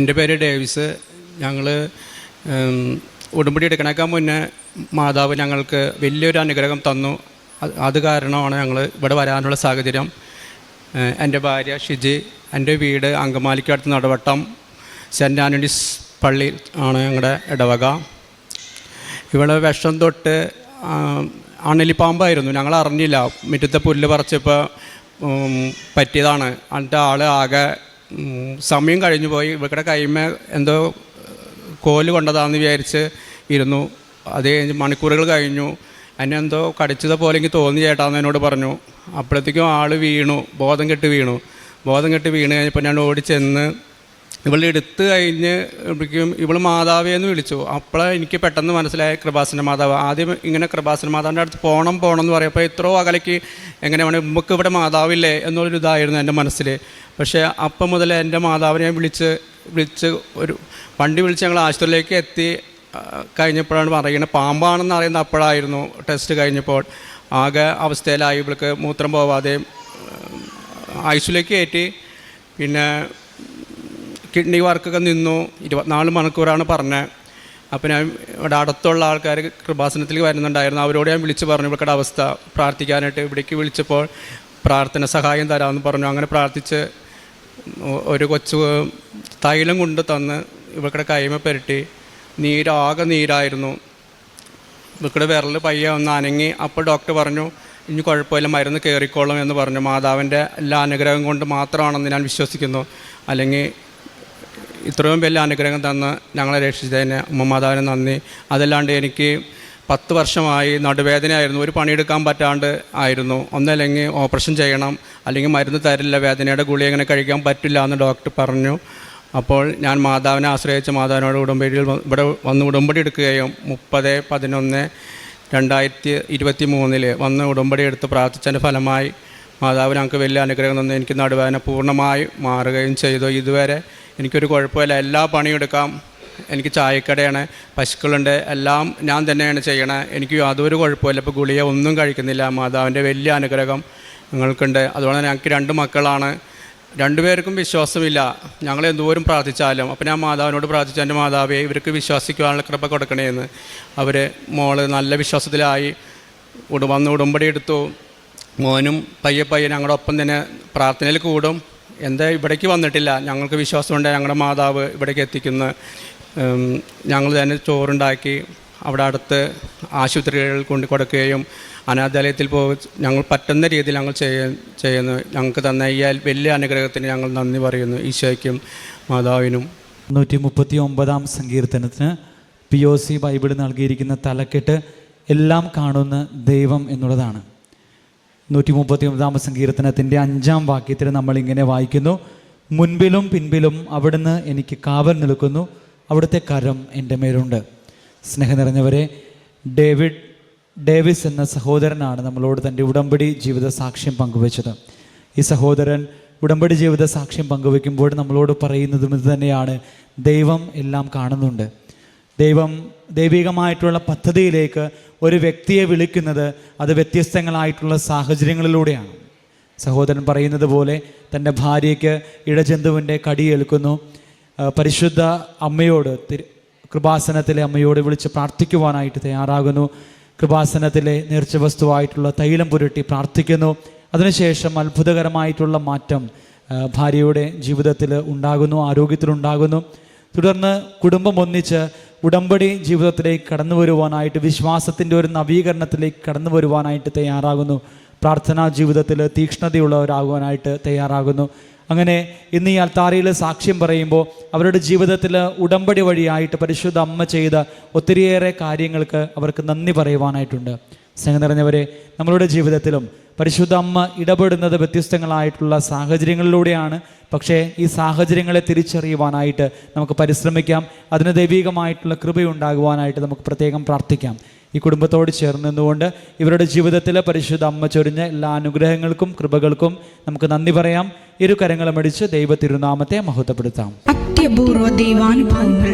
എന്റെ പേര് ഡേവിസ്. ഞങ്ങൾ ഉടുമ്പടി എടുക്കണേക്കാൾ മുന്നേ മാതാവ് ഞങ്ങൾക്ക് വലിയൊരു അനുഗ്രഹം തന്നു. അത് കാരണമാണ് ഞങ്ങൾ ഇവിടെ വരാനുള്ള സാഹചര്യം. എന്റെ ഭാര്യ ഷിജി എന്റെ വീട് അങ്കമാലിക്കടുത്ത് നടവട്ടം സെന്റ് ആന്റണീസ് പള്ളി ആണ് ഞങ്ങളുടെ ഇടവക. ഇവിടെ വിഷം തൊട്ട് അണലിപ്പാമ്പായിരുന്നു. ഞങ്ങൾ അറിഞ്ഞില്ല. മുറ്റത്തെ പുല്ല് പറിച്ചപ്പോൾ പറ്റിയതാണ്. എന്നിട്ട് ആൾ ആകെ സമയം കഴിഞ്ഞു പോയി. ഇവരുടെ കൈമ എന്തോ കോൽ കൊണ്ടതാന്ന് വിചാരിച്ച് ഇരുന്നു. അത് കഴിഞ്ഞ് മണിക്കൂറുകൾ കഴിഞ്ഞു. എന്നെ എന്തോ കടിച്ചത് പോലെ എനിക്ക് തോന്നി ചേട്ടാന്ന് എന്നോട് പറഞ്ഞു. അപ്പോഴത്തേക്കും ആൾ വീണു. ബോധം കെട്ട് വീണു. ബോധം കെട്ട് വീണ് കഴിഞ്ഞപ്പോൾ ഞാൻ ഓടി ചെന്ന് ഇവളെ എടുത്തു കഴിഞ്ഞ് ഇപ്പോഴേക്കും ഇവൾ മാതാവേ എന്ന് വിളിച്ചു. അപ്പോഴാണ് എനിക്ക് പെട്ടെന്ന് മനസ്സിലായ കൃപാസന മാതാവ്. ആദ്യം ഇങ്ങനെ കൃപാസന മാതാവിന്റെ അടുത്ത് പോകണം പോകണം എന്ന് പറയും അപ്പോൾ എത്രയോ അകലേക്ക് എങ്ങനെ വേണം നമുക്ക് ഇവിടെ മാതാവില്ലേ? എന്നുള്ളൊരു ഇതായിരുന്നു എന്റെ മനസ്സിൽ പക്ഷേ അപ്പം മുതൽ എന്റെ മാതാവിനെ വിളിച്ച് വിളിച്ച് ഒരു വണ്ടി വിളിച്ച് ഞങ്ങൾ ആശുപത്രിയിലേക്ക് എത്തി. കഴിഞ്ഞപ്പോഴാണ് പറയുന്നത് പാമ്പാണെന്ന് അറിയുന്ന അപ്പോഴായിരുന്നു ടെസ്റ്റ് കഴിഞ്ഞപ്പോൾ. ആകെ അവസ്ഥയിലായി. ഇവൾക്ക് മൂത്രം പോവാതെയും ഐസിലേക്ക് കയറ്റി. പിന്നെ കിഡ്നി വർക്കൊക്കെ നിന്നു. ഇരുപത്തിനാല് മണിക്കൂറാണ് പറഞ്ഞത് അപ്പോൾ ഞാൻ ഇവിടെ അടുത്തുള്ള ആൾക്കാർ കൃപാസനത്തിലേക്ക് വരുന്നുണ്ടായിരുന്നു. അവരോട് ഞാൻ വിളിച്ച് പറഞ്ഞു ഇവിടുത്തെ അവസ്ഥ പ്രാർത്ഥിക്കാനായിട്ട് ഇവിടേക്ക് വിളിച്ചപ്പോൾ പ്രാർത്ഥന സഹായം തരാമെന്ന് പറഞ്ഞു. അങ്ങനെ പ്രാർത്ഥിച്ച് ഒരു കൊച്ചു തൈലം കൊണ്ട് തന്ന് ഇവക്കടെ കൈമ പുരട്ടി. നീരാകെ നീരായിരുന്നു. ഇവക്കടെ വിരൽ പയ്യെ ഒന്ന് അനങ്ങി. അപ്പോൾ ഡോക്ടർ പറഞ്ഞു ഇനി കുഴപ്പമില്ല മരുന്ന് കയറിക്കോളും എന്ന് പറഞ്ഞു. മാതാവിന്റെ എല്ലാ അനുഗ്രഹം കൊണ്ട് മാത്രമാണെന്ന് ഞാൻ വിശ്വസിക്കുന്നു. അല്ലെങ്കിൽ ഇത്രയും വലിയ അനുഗ്രഹം തന്ന് ഞങ്ങളെ രക്ഷിച്ചതിന് ഉമ്മ മാതാവിന് നന്ദി. അതല്ലാണ്ട് എനിക്ക് പത്ത് വർഷമായി നടുവേദനയായിരുന്നു. ഒരു പണിയെടുക്കാൻ പറ്റാണ്ട് ആയിരുന്നു. ഒന്നല്ലെങ്കിൽ ഓപ്പറേഷൻ ചെയ്യണം അല്ലെങ്കിൽ മരുന്ന് തരില്ല വേദനയുടെ ഗുളി അങ്ങനെ കഴിക്കാൻ പറ്റില്ല എന്ന് ഡോക്ടർ പറഞ്ഞു. അപ്പോൾ ഞാൻ മാതാവിനെ ആശ്രയിച്ച് മാതാവിനോട് ഉടമ്പടിയിൽ ഇവിടെ വന്ന് ഉടമ്പടി എടുക്കുകയും മുപ്പത് പതിനൊന്ന് രണ്ടായിരത്തി ഇരുപത്തി മൂന്നിൽ വന്ന് ഉടമ്പടി എടുത്ത് പ്രാർത്ഥിച്ചതിന്റെ ഫലമായി മാതാവ് ഞങ്ങൾക്ക് വലിയ അനുഗ്രഹം തന്നു. എനിക്ക് നടുവേദന പൂർണമായി മാറുകയും ചെയ്തു. ഇതുവരെ എനിക്കൊരു കുഴപ്പമില്ല. എല്ലാ പണിയും എടുക്കാം. എനിക്ക് ചായക്കടയാണ് പശുക്കളുണ്ട്. എല്ലാം ഞാൻ തന്നെയാണ് ചെയ്യണത് എനിക്ക് യാതൊരു കുഴപ്പമില്ല. ഇപ്പോൾ ഗുളിക ഒന്നും കഴിക്കുന്നില്ല. മാതാവിന്റെ വലിയ അനുഗ്രഹം ഞങ്ങൾക്കുണ്ട്. അതുകൊണ്ട് ഞങ്ങൾക്ക് രണ്ട് മക്കളാണ്. രണ്ടുപേർക്കും വിശ്വാസമില്ല. ഞങ്ങൾ എന്തോരം പ്രാർത്ഥിച്ചാലും. അപ്പം ഞാൻ മാതാവിനോട് പ്രാർത്ഥിച്ചു. എന്റെ മാതാവെ ഇവർക്ക് വിശ്വസിക്കുവാനുള്ള കൃപ കൊടുക്കണേന്ന് അവർ മോൾ നല്ല വിശ്വാസത്തിലായി. വന്ന് ഉടമ്പടി എടുത്തു. മോനും പയ്യെ പയ്യെ ഞങ്ങളുടെ ഒപ്പം തന്നെ പ്രാർത്ഥനയിൽ കൂടും. എന്താ ഇവിടേക്ക് വന്നിട്ടില്ല. ഞങ്ങൾക്ക് വിശ്വാസമുണ്ട് ഞങ്ങളുടെ മാതാവ് ഇവിടേക്ക് എത്തിക്കുന്ന. ഞങ്ങൾ തന്നെ ചോറുണ്ടാക്കി അവിടെ അടുത്ത് ആശുപത്രികളിൽ കൊണ്ട് കൊടുക്കുകയും അനാഥാലയത്തിൽ പോയി ഞങ്ങൾ പറ്റുന്ന രീതിയിൽ ഞങ്ങൾ ചെയ്യ ചെയ്യുന്നു. ഞങ്ങൾക്ക് തന്ന ഈ വലിയ അനുഗ്രഹത്തിന് ഞങ്ങൾ നന്ദി പറയുന്നു. ഈശോയ്ക്കും മാതാവിനും. നൂറ്റി മുപ്പത്തി ഒമ്പതാം സങ്കീർത്തനത്തിന് പി ഒ സി ബൈബിൾ നൽകിയിരിക്കുന്ന തലക്കെട്ട് എല്ലാം കാണുന്ന ദൈവം എന്നുള്ളതാണ്. നൂറ്റി മുപ്പത്തി ഒമ്പതാം സങ്കീർത്തനത്തിന്റെ അഞ്ചാം വാക്യത്തിൽ നമ്മൾ ഇങ്ങനെ വായിക്കുന്നു. മുൻപിലും പിൻപിലും അവിടുന്ന് എനിക്ക് കാവൽ നിൽക്കുന്നു. അവിടുത്തെ കരം എന്റെ മേലുണ്ട്. സ്നേഹം നിറഞ്ഞവരെ ഡേവിഡ് ഡേവിസ് എന്ന സഹോദരനാണ് നമ്മളോട് തന്റെ ഉടമ്പടി ജീവിത സാക്ഷ്യം പങ്കുവച്ചത്. ഈ സഹോദരൻ ഉടമ്പടി ജീവിത സാക്ഷ്യം പങ്കുവെക്കുമ്പോൾ നമ്മളോട് പറയുന്നതും ഇത് തന്നെയാണ്. ദൈവം എല്ലാം കാണുന്നുണ്ട്. ദൈവം ദൈവികമായിട്ടുള്ള പദ്ധതിയിലേക്ക് ഒരു വ്യക്തിയെ വിളിക്കുന്നത് അത് വ്യത്യസ്തങ്ങളായിട്ടുള്ള സാഹചര്യങ്ങളിലൂടെയാണ്. സഹോദരൻ പറയുന്നത് പോലെ തന്റെ ഭാര്യയ്ക്ക് ഇടജന്തുവിന്റെ കടിയേൽക്കുന്നു പരിശുദ്ധ അമ്മയോട് തിരു കൃപാസനത്തിലെ അമ്മയോട് വിളിച്ച് പ്രാർത്ഥിക്കുവാനായിട്ട് തയ്യാറാകുന്നു. കൃപാസനത്തിലെ നേർച്ച വസ്തുവായിട്ടുള്ള തൈലം പുരട്ടി പ്രാർത്ഥിക്കുന്നു. അതിനുശേഷം അത്ഭുതകരമായിട്ടുള്ള മാറ്റം ഭാര്യയുടെ ജീവിതത്തിൽ ഉണ്ടാകുന്നു ആരോഗ്യത്തിലുണ്ടാകുന്നു. തുടർന്ന് കുടുംബം ഒന്നിച്ച് ഉടമ്പടി ജീവിതത്തിലേക്ക് കടന്നു വരുവാനായിട്ട് വിശ്വാസത്തിന്റെ ഒരു നവീകരണത്തിലേക്ക് കടന്നു വരുവാനായിട്ട് തയ്യാറാകുന്നു. പ്രാർത്ഥനാ ജീവിതത്തിൽ തീക്ഷ്ണതയുള്ളവരാകുവാനായിട്ട് തയ്യാറാകുന്നു. അങ്ങനെ ഇന്ന് ഈ അൽത്താരയിൽ സാക്ഷ്യം പറയുമ്പോൾ അവരുടെ ജീവിതത്തിൽ ഉടമ്പടി വഴിയായിട്ട് പരിശുദ്ധ അമ്മ ചെയ്ത ഒത്തിരിയേറെ കാര്യങ്ങൾക്ക് അവർക്ക് നന്ദി പറയുവാനായിട്ടുണ്ട്. സ്നേഹം നിറഞ്ഞവരെ നമ്മളുടെ ജീവിതത്തിലും പരിശുദ്ധ അമ്മ ഇടപെടുന്നത് വ്യത്യസ്തങ്ങളായിട്ടുള്ള സാഹചര്യങ്ങളിലൂടെയാണ്. പക്ഷേ ഈ സാഹചര്യങ്ങളെ തിരിച്ചറിയുവാനായിട്ട് നമുക്ക് പരിശ്രമിക്കാം. അതിന് ദൈവികമായിട്ടുള്ള കൃപയുണ്ടാകുവാനായിട്ട് നമുക്ക് പ്രത്യേകം പ്രാർത്ഥിക്കാം. ഈ കുടുംബത്തോട് ചേർന്ന് നിന്നുകൊണ്ട് ഇവരുടെ ജീവിതത്തിൽ പരിശുദ്ധ അമ്മ ചൊരിഞ്ഞ എല്ലാ അനുഗ്രഹങ്ങൾക്കും കൃപകൾക്കും നമുക്ക് നന്ദി പറയാം. ഇരു കരങ്ങളും അടിച്ച് ദൈവ തിരുനാമത്തെ മഹത്വപ്പെടുത്താം. അത്യപൂർവ ദൈവാനുഭവങ്ങൾ.